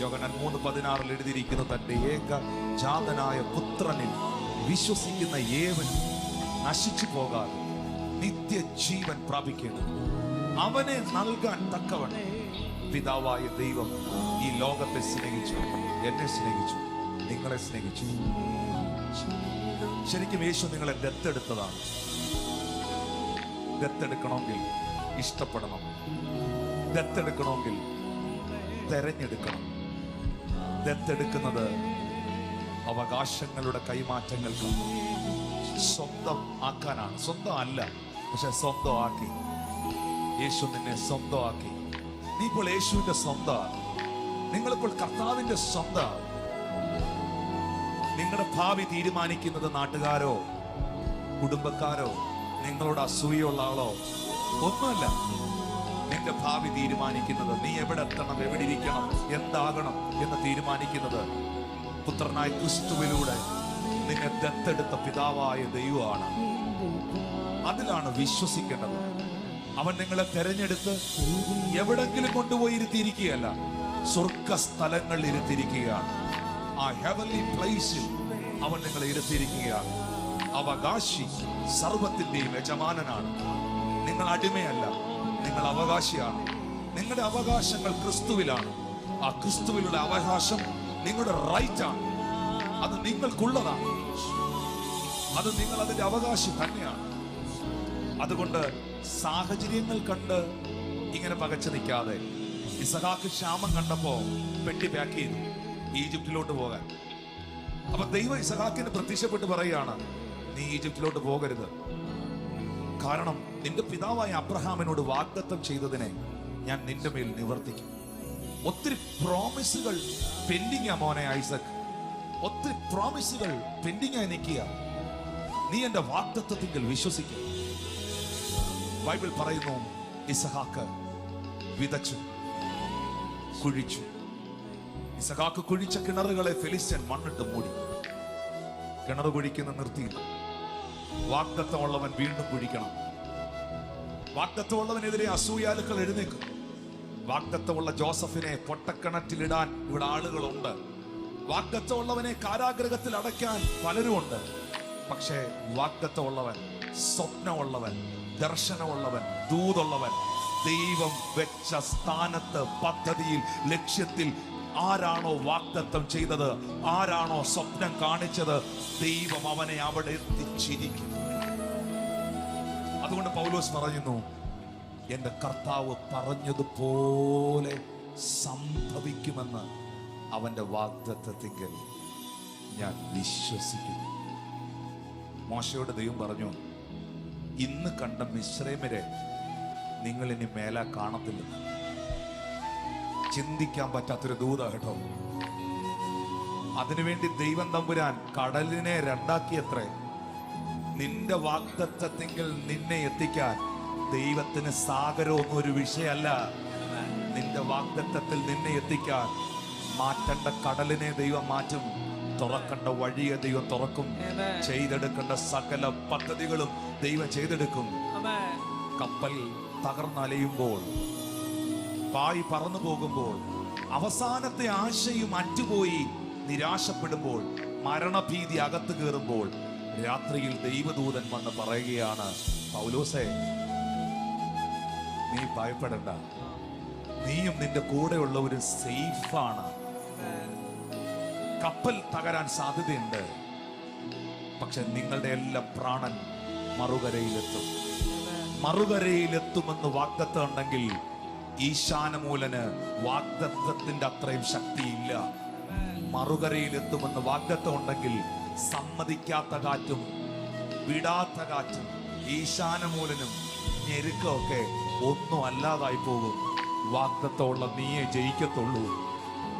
യോഗനൻ മൂന്ന് പതിനാറിൽ എഴുതിയിരിക്കുന്ന തന്റെ ഏക ജാതനായ പുത്രനിൽ വിശ്വസിക്കുന്ന ഏവൻ നശിച്ചു പോകാതെ നിത്യജീവൻ പ്രാപിക്കുന്നു അവനെ നൽകാൻ തക്കവണ്ണം പിതാവായ ദൈവം ഈ ലോകത്തെ സ്നേഹിച്ചു എന്നെ സ്നേഹിച്ചു നിങ്ങളെ സ്നേഹിച്ചു. ശരിക്കും യേശു നിങ്ങളെ ദത്തെടുത്തതാണ്. ദത്തെടുക്കണമെങ്കിൽ ഇഷ്ടപ്പെടണം. ദത്തെടുക്കണമെങ്കിൽ തെരഞ്ഞെടുക്കണം. ദത്തെടുക്കുന്നത് അവകാശങ്ങളുടെ കൈമാറ്റങ്ങൾക്ക് സ്വന്തം ആക്കാനാണ്. സ്വന്തം അല്ല പക്ഷെ സ്വന്തമാക്കി. യേശു നിന്നെ സ്വന്തമാക്കി. നീ ഇപ്പോൾ യേശുവിന്റെ സ്വന്തമാണ് നിങ്ങളിപ്പോൾ കർത്താവിന്റെ സ്വന്തമാണ് നിങ്ങളുടെ ഭാവി തീരുമാനിക്കുന്നത് നാട്ടുകാരോ കുടുംബക്കാരോ നിങ്ങളോട് അസൂയുള്ള ആളോ ഒന്നുമല്ല. നിന്റെ ഭാവി തീരുമാനിക്കുന്നത് നീ എവിടെ എത്തണം എവിടെ ഇരിക്കണം എന്താകണം എന്ന് തീരുമാനിക്കുന്നത് പുത്രനായ ക്രിസ്തുവിലൂടെ നിന്നെ ദത്തെടുത്ത പിതാവായ ദൈവമാണ്. അതിലാണ് വിശ്വസിക്കേണ്ടത്. അവൻ നിങ്ങളെ തെരഞ്ഞെടുത്ത് എവിടെങ്കിലും കൊണ്ടുപോയി ഇരുത്തിയിരിക്കുകയല്ല സ്വർഗ സ്ഥലങ്ങളിൽ ഇരുത്തിയിരിക്കുകയാണ്. ആ ഹെവൻലി പ്ലേസിൽ അവൻ നിങ്ങളെ ഇരുത്തിയിരിക്കുകയാണ്. അവകാശി സർവത്തിന്റെയും യജമാനനാണ്. നിങ്ങൾ അടിമയല്ല. നിങ്ങൾ അവകാശിയാണ്. നിങ്ങളുടെ അവകാശങ്ങൾ ക്രിസ്തുവിലാണ്. ആ ക്രിസ്തുവിലുള്ള അവകാശം നിങ്ങളുടെ റൈറ്റ് ആണ്. അത് നിങ്ങൾക്കുള്ളതാണ്. അത് നിങ്ങൾ അതിന്റെ അവകാശം തന്നെയാണ്. അതുകൊണ്ട് സാഹചര്യങ്ങൾ കണ്ട് ഇങ്ങനെ പകച്ചു നിൽക്കാതെ ഇസഹാക്ക് ക്ഷാമം കണ്ടപ്പോ പെട്ടി പാക്ക് ചെയ്തു. ഈജിപ്തിലോട്ട് പോകാൻ. അപ്പൊ ദൈവം ഇസഹാക്കിന് പ്രത്യക്ഷപ്പെട്ട് പറയുകയാണ് നീ ഈജിപ്തിലോട്ട് പോകരുത്. കാരണം നിന്റെ പിതാവായ അബ്രഹാമിനോട് വാഗ്ദത്തം ചെയ്തതിനെ ഞാൻ നിന്റെ മേൽ നിവർത്തിക്കും. ഒത്തിരി പ്രോമിസുകൾ പെൻഡിങ് ആ മോനെ ഐസക് ഒത്തിരി പ്രോമിസുകൾ പെൻഡിങ് ആയി നിൽക്കുക. നീ എന്റെ വാഗ്ദത്തത്തിൽ വിശ്വസിക്കും. ബൈബിൾ പറയുന്നു ഇസഹാക്ക് വിതച്ചു കുഴിച്ചു. ഇസഹാക്ക് കുഴിച്ച കിണറുകളെ ഫെലിസ്റ്റൻ മണ്ണിട്ട് മൂടി. കിണർ കുഴിക്കുന്ന നിർത്തിയില്ല. വാഗ്ദത്തമുള്ളവൻ വീണ്ടും കുഴിക്കണം. വാക്തത്വമുള്ളവനെതിരെ അസൂയാലുക്കൾ എഴുന്നേക്കും വാക്തത്വമുള്ള ജോസഫിനെ പൊട്ടക്കിണറ്റിലിടാൻ ഇവിടെ ആളുകളുണ്ട്. വാക്തത്വമുള്ളവനെ കാരാഗ്രഹത്തിൽ അടയ്ക്കാൻ പലരുമുണ്ട്. പക്ഷേ വാക്തത്വമുള്ളവൻ സ്വപ്നമുള്ളവൻ ദർശനമുള്ളവൻ ദൂതുള്ളവൻ ദൈവം വെച്ച സ്ഥാനത്ത് പദ്ധതിയിൽ ലക്ഷ്യത്തിൽ ആരാണോ വാക്തത്വം ചെയ്തത്? ആരാണോ സ്വപ്നം കാണിച്ചത്? ദൈവം അവനെ അവിടെ എത്തിച്ചിരിക്കും അതുകൊണ്ട് പൗലോസ് പറയുന്നു എന്റെ കർത്താവ് പറഞ്ഞതുപോലെ സംഭവിക്കുമെന്ന് അവന്റെ വാഗ്ദത്തത്തിങ്കൽ ഞാൻ വിശ്വസിക്കുന്നു. മോശയോട് ദൈവം പറഞ്ഞു ഇന്ന് കണ്ട മിശ്രമരെ നിങ്ങൾ ഇനി മേല കാണത്തില്ലെന്ന്. ചിന്തിക്കാൻ പറ്റാത്തൊരു ദൂത കേട്ടോ. അതിനുവേണ്ടി ദൈവം തമ്പുരാൻ കടലിനെ രണ്ടാക്കിയത്രേ. നിന്റെ വാക്തത്വത്തെങ്കിൽ നിന്നെ എത്തിക്കാൻ ദൈവത്തിന് സാഗരമൊന്നും ഒരു വിഷയമല്ല. നിന്റെ വാഗ്ദത്തത്തിൽ നിന്നെ എത്തിക്കാൻ മാറ്റേണ്ട കടലിനെ ദൈവം മാറ്റും. തുറക്കേണ്ട വഴിയെ ദൈവം തുറക്കും. ചെയ്തെടുക്കേണ്ട സകല പദ്ധതികളും ദൈവം ചെയ്തെടുക്കും. കപ്പൽ തകർന്നലയുമ്പോൾ പായി പറന്നു പോകുമ്പോൾ അവസാനത്തെ ആശയും അറ്റുപോയി നിരാശപ്പെടുമ്പോൾ മരണഭീതി അകത്ത് കയറുമ്പോൾ രാത്രിയിൽ ദൈവദൂതൻ വന്ന് പറയുകയാണ് പൗലോസേ നീ ഭയപ്പെടണ്ട. നീയും നിന്റെ കൂടെയുള്ള ഒരു സേഫാണ്. കപ്പൽ തകരാൻ സാധ്യതയുണ്ട്. പക്ഷെ നിങ്ങളുടെ എല്ലാ പ്രാണൻ മറുകരയിലെത്തും. മറുകരയിലെത്തുമെന്ന് വാഗ്ദത്തം ഉണ്ടെങ്കിൽ ഈശാനമൂലന് വാഗ്ദത്വത്തിന്റെ അത്രയും ശക്തിയില്ല. മറുകരയിലെത്തുമെന്ന് വാഗ്ദത്വം ഉണ്ടെങ്കിൽ സമ്മതിക്കാത്ത കാറ്റും വിടാത്ത കാറ്റും ഈശാനമൂലനും ഞെരുക്കമൊക്കെ ഒന്നും അല്ലാതായി പോകും. വാക്തത്തോളം നീയെ ജയിക്കത്തുള്ളൂ.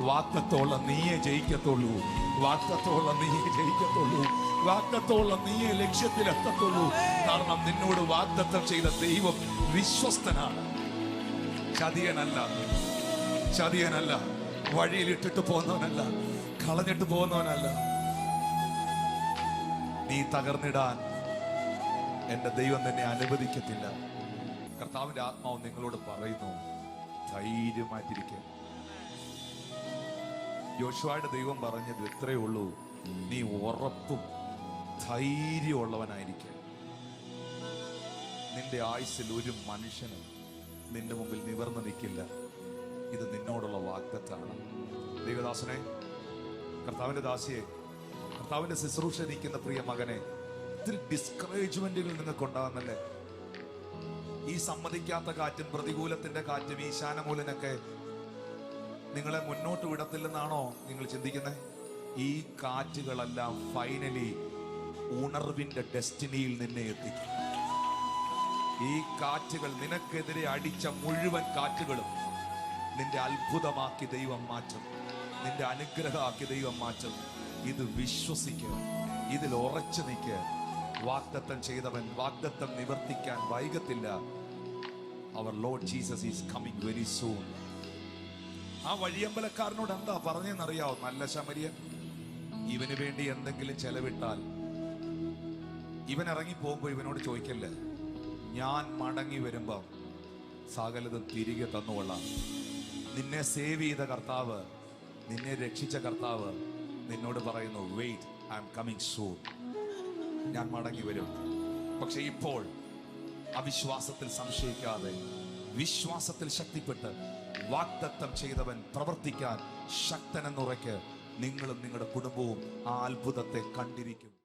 വാക്തത്തോളം നീയെ ജയിക്കത്തുള്ളൂ. വാക്തത്തോളം നീയെ ജയിക്കത്തുള്ളൂ. വാക്തത്തോളം നീയെ ലക്ഷ്യത്തിലെത്തത്തുള്ളൂ. കാരണം നിന്നോട് വാഗ്ദത്തം ചെയ്ത ദൈവം വിശ്വസ്തനാണ്. ചതിയനല്ല. ചതിയനല്ല. വഴിയിൽ ഇട്ടിട്ട് പോകുന്നവനല്ല. കളഞ്ഞിട്ട് പോകുന്നവനല്ല. നീ തകർന്നിടാൻ എന്റെ ദൈവം തന്നെ അനുവദിക്കത്തില്ല. കർത്താവിന്റെ ആത്മാവ് നിങ്ങളോട് പറയുന്നു ധൈര്യമായിട്ടിരിക്കുക യോശുവയുടെ ദൈവം പറഞ്ഞത് ഇത്രയേ ഉള്ളൂ. നീ ഉറപ്പും ധൈര്യമുള്ളവനായിരിക്കും നിന്റെ ആയുസ്സിൽ ഒരു മനുഷ്യനും നിന്റെ മുമ്പിൽ നിവർന്നു നിൽക്കില്ല. ഇത് നിന്നോടുള്ള വാഗ്ദത്താണ്. ദൈവദാസനെ കർത്താവിന്റെ ദാസിയെ കർത്താവിന്റെ ശുശ്രൂഷ നിൽക്കുന്ന പ്രിയ മകനെ ഡിസ്കറേജ്മെന്റുകൾ നിങ്ങൾക്ക് ഉണ്ടാകുന്നല്ലേ ഈ സമ്മതിക്കാത്ത കാറ്റും പ്രതികൂലത്തിന്റെ കാറ്റും ഈശാനമൂലനൊക്കെ നിങ്ങളെ മുന്നോട്ട് വിടത്തില്ലെന്നാണോ നിങ്ങൾ ചിന്തിക്കുന്നത് ഈ കാറ്റുകളെല്ലാം ഫൈനലി ഉണർവിന്റെ ഡെസ്റ്റിനിയിൽ നിന്നെ എത്തിക്കും. ഈ കാറ്റുകൾ നിനക്കെതിരെ അടിച്ച മുഴുവൻ കാറ്റുകളും നിന്റെ അത്ഭുതമാക്കി ദൈവം മാറ്റും. നിന്റെ അനുഗ്രഹമാക്കി ദൈവം മാറ്റും. ഇത് വിശ്വസിക്കുക ഇതിൽ ഉറച്ചു നിൽക്കുക വാഗ്ദത്തം ചെയ്തവൻ വാഗ്ദത്തം നിവർത്തിക്കാൻ വൈകത്തില്ല. അവർ Lord Jesus is coming very soon ആ വഴിയമ്പലക്കാരനോട് എന്താ പറഞ്ഞെന്നറിയാവോ? നല്ല ശമരിയൻ. ഇവന് വേണ്ടി എന്തെങ്കിലും ചെലവിട്ടാൽ. ഇവൻ ഇറങ്ങി പോകുമ്പോ ഇവനോട് ചോദിക്കല്ലേ? ഞാൻ മടങ്ങി വരുമ്പോൾ സകലതും തിരികെ തന്നുകൊള്ളാം. നിന്നെ സേവ് ചെയ്ത കർത്താവ് നിന്നെ രക്ഷിച്ച കർത്താവ് നിന്നോട് പറയുന്നു wait I am coming soon ഞാൻ മടങ്ങി വരും. പക്ഷെ ഇപ്പോൾ അവിശ്വാസത്തിൽ സംശയിക്കാതെ വിശ്വാസത്തിൽ ശക്തിപ്പെട്ട് വാഗ്ദത്തം ചെയ്തവൻ പ്രവർത്തിക്കാൻ ശക്തനെന്നുറയ്ക്ക് നിങ്ങളും നിങ്ങളുടെ കുടുംബവും ആ അത്ഭുതത്തെ കണ്ടിരിക്കും.